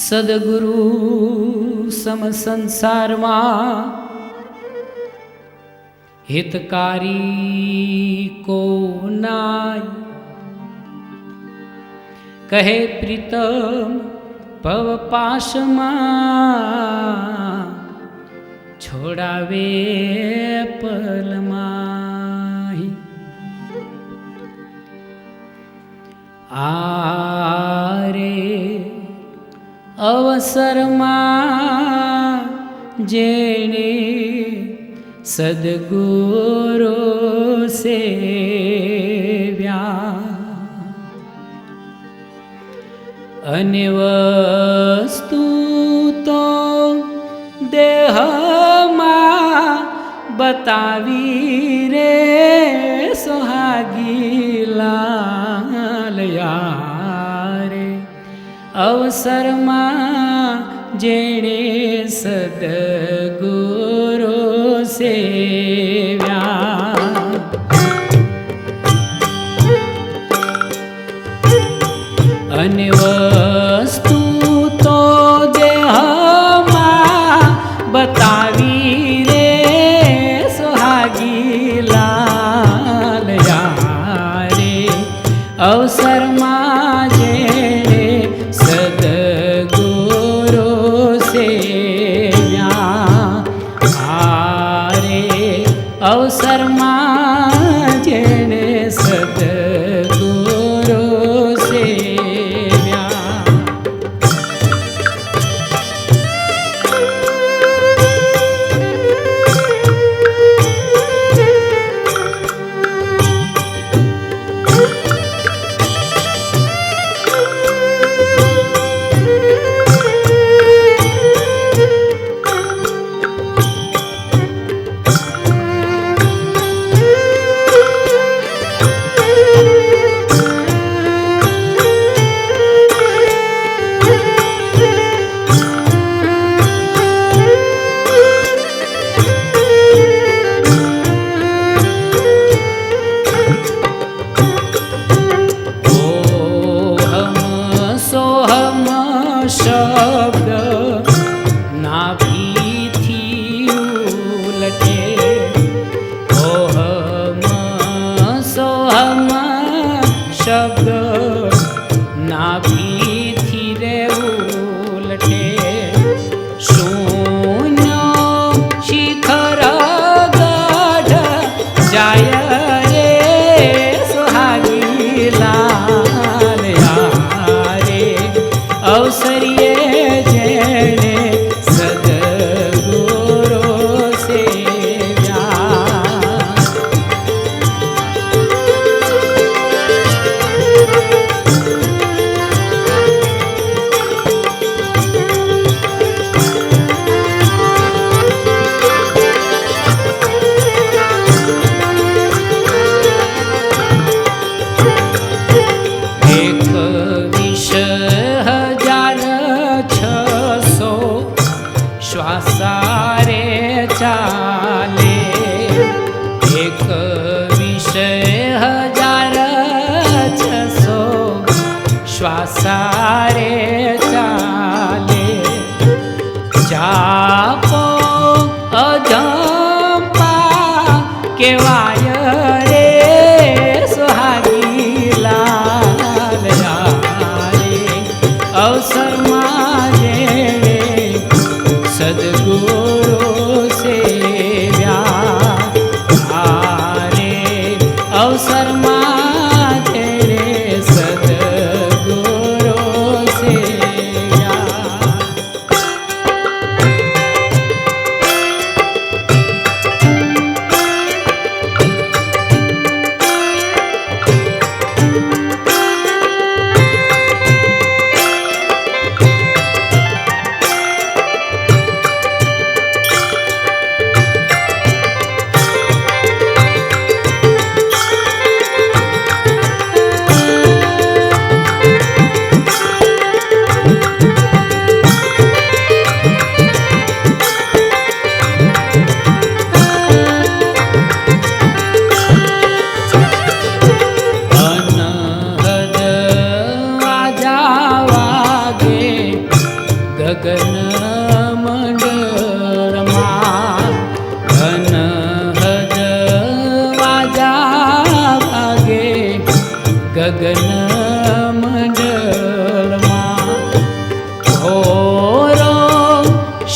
સદગુરુ સમ સંસારમાં હિતકારી કો નાય કહે પ્રીતમ પવ છોડાવે પલમાહી. આરે અવસરમાં જેણે સદગુરો સેવ્યા અને વસ્તુ તો દેહમાં બતાવી રે સોહાગી રે અવસરમાં જેણે સદગુરો સેવ્યા અવસરમાં नाभी ले एक विष हजारो श्वासारे चाले चापो औपा केवाे सह लाले औसमा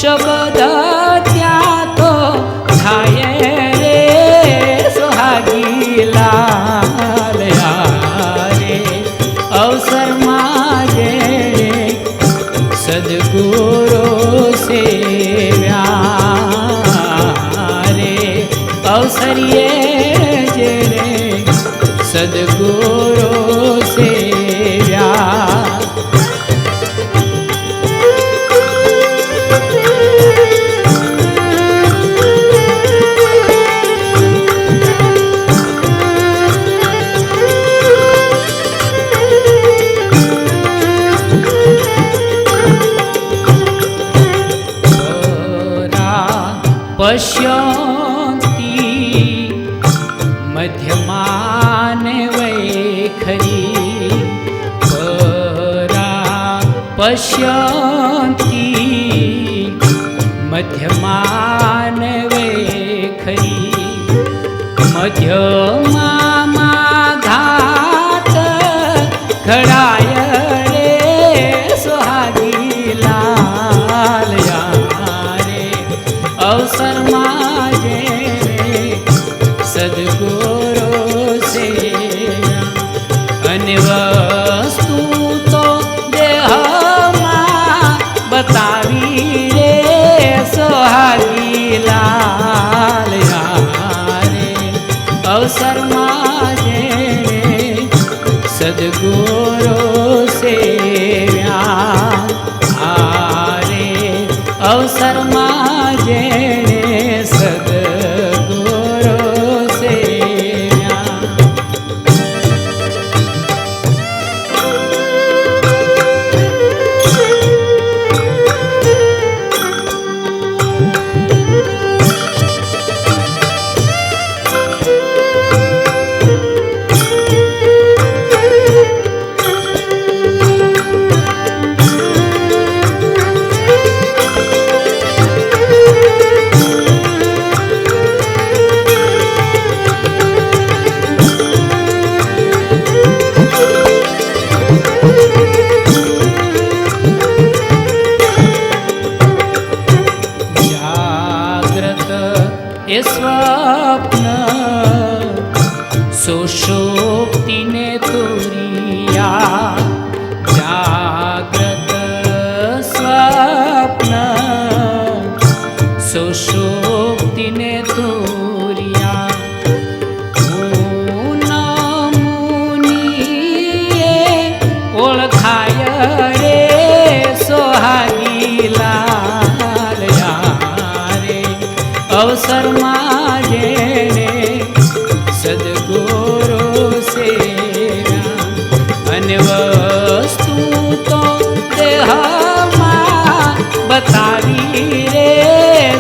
সব પશ્યંતિ મધ્યમાને વૈખરી મધ્યમાં ઘાત ખડાય રે સુહાગી લાલ રે અવસરમાં જે અવસરમાં જેણે સુષુપ્તિને તુરિયા જાગ્રત સ્વપ્ન. સુષુપ્તિને તુરિયા ઓળખાય રે સોહાગી લાલ યારે. અવસરમાં જેણે બતાવી રે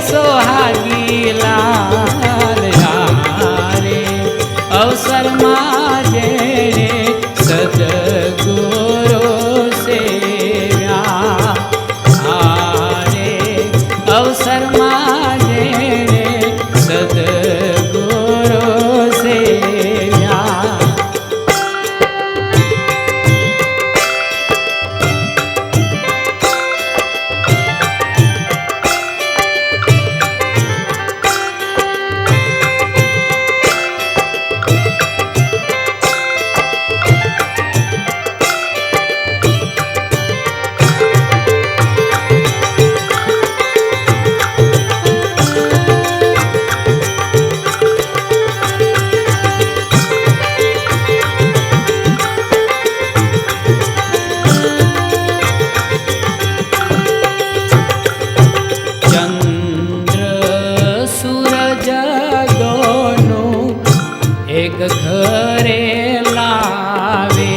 ઘરે લાવે.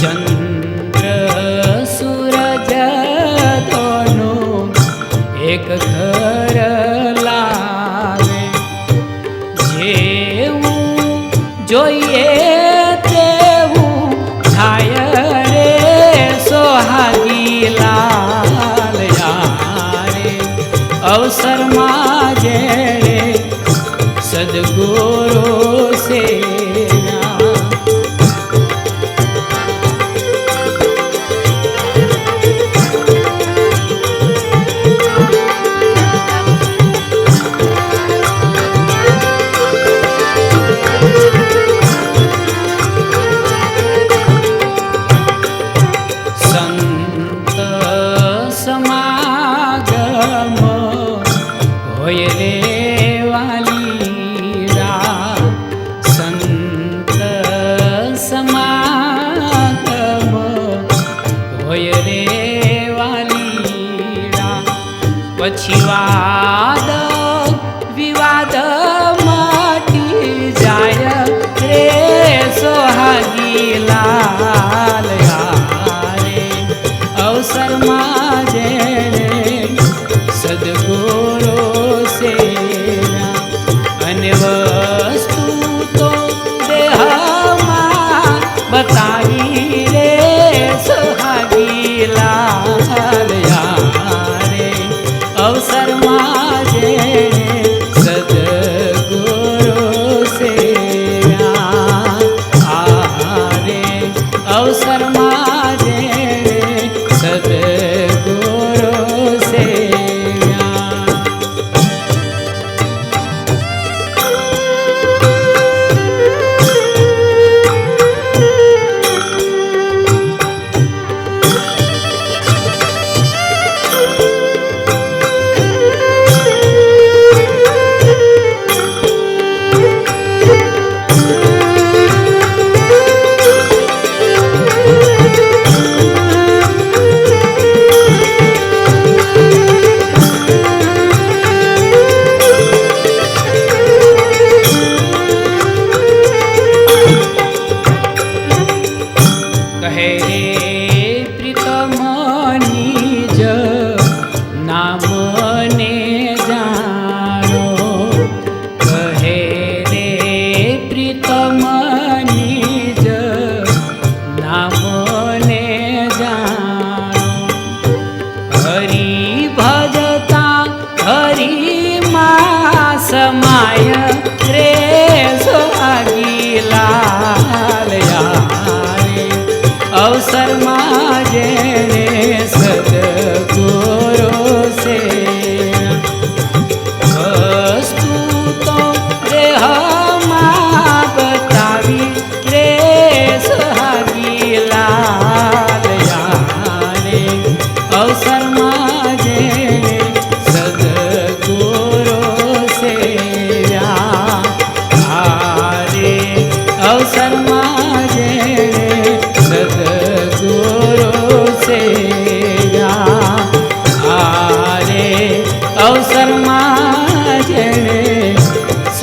ચંદ્ર સૂરજ દોનું એક ઘર લાવે. જેવું જોઈએ તેવું થાય રે સોહાગી અવસરમાં જેણે સદગુરુ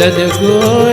આરે અવસરમાં જેણે સદગુરુ